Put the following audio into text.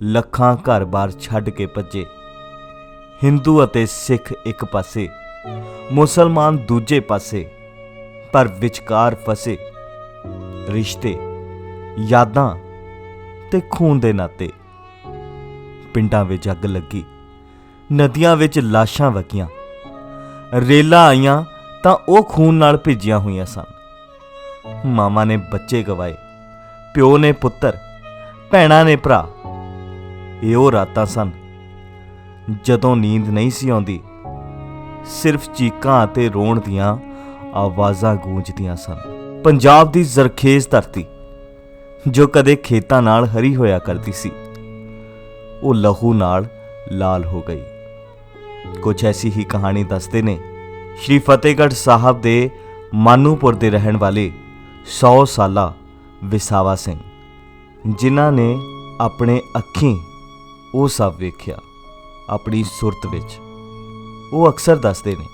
ਲੱਖਾਂ ਘਰ-ਬਾਰ ਛੱਡ ਕੇ ਭੱਜੇ। ਹਿੰਦੂ ਅਤੇ ਸਿੱਖ ਇੱਕ ਪਾਸੇ, ਮੁਸਲਮਾਨ ਦੂਜੇ ਪਾਸੇ, ਪਰ ਵਿਚਕਾਰ ਫਸੇ ਰਿਸ਼ਤੇ, ਯਾਦਾਂ ਤੇ ਖੂਨ ਦੇ ਨਾਤੇ। ਪਿੰਡਾਂ ਵਿੱਚ ਅੱਗ ਲੱਗੀ, ਨਦੀਆਂ ਵਿੱਚ ਲਾਸ਼ਾਂ ਵਗੀਆਂ। ਰੇਲਾਂ ਆਈਆਂ ਤਾਂ ਉਹ ਖੂਨ ਨਾਲ ਭਿੱਜੀਆਂ ਹੋਈਆਂ ਸਨ। ਮਾਮਾ ਨੇ ਬੱਚੇ ਗਵਾਏ, ਪਿਓ ਨੇ ਪੁੱਤਰ, ਭੈਣਾਂ ਨੇ ਭਰਾ। ਇਹ ਉਹ ਰਾਤਾਂ ਸਨ। ਜਦੋਂ ਨੀਂਦ ਨਹੀਂ ਸੀ ਆਉਂਦੀ, ਸਿਰਫ ਚੀਕਾਂ ਅਤੇ ਰੋਣ ਦੀਆਂ ਆਵਾਜ਼ਾਂ ਗੂੰਜਦੀਆਂ ਸਨ। ਪੰਜਾਬ ਦੀ ਜ਼ਰਖੇਜ਼ ਧਰਤੀ, ਜੋ ਕਦੇ ਖੇਤਾਂ ਨਾਲ ਹਰੀ ਹੋਇਆ ਕਰਦੀ ਸੀ, ਉਹ ਲਹੂ ਨਾਲ ਲਾਲ ਹੋ ਗਈ। ਕੁਝ ਐਸੀ ਹੀ ਕਹਾਣੀ ਦੱਸਦੇ ਨੇ, ਸ਼੍ਰੀ ਫਤਿਹਗੜ੍ਹ ਸਾਹਿਬ ਦੇ ਮਾਨੂਪੁਰ ਦੇ ਰਹਿਣ ਵਾਲੇ 100 ਸਾਲਾ ਵਿਸਾਵਾ ਸਿੰਘ, ਜਿਨ੍ਹਾਂ ਨੇ ਆਪਣੇ ਅੱਖੀਂ ਉਹ ਸਭ ਵੇਖਿਆ ਆਪਣੀ ਸੁਰਤ ਵਿੱਚ। ਉਹ ਅਕਸਰ ਦੱਸਦੇ ਨੇ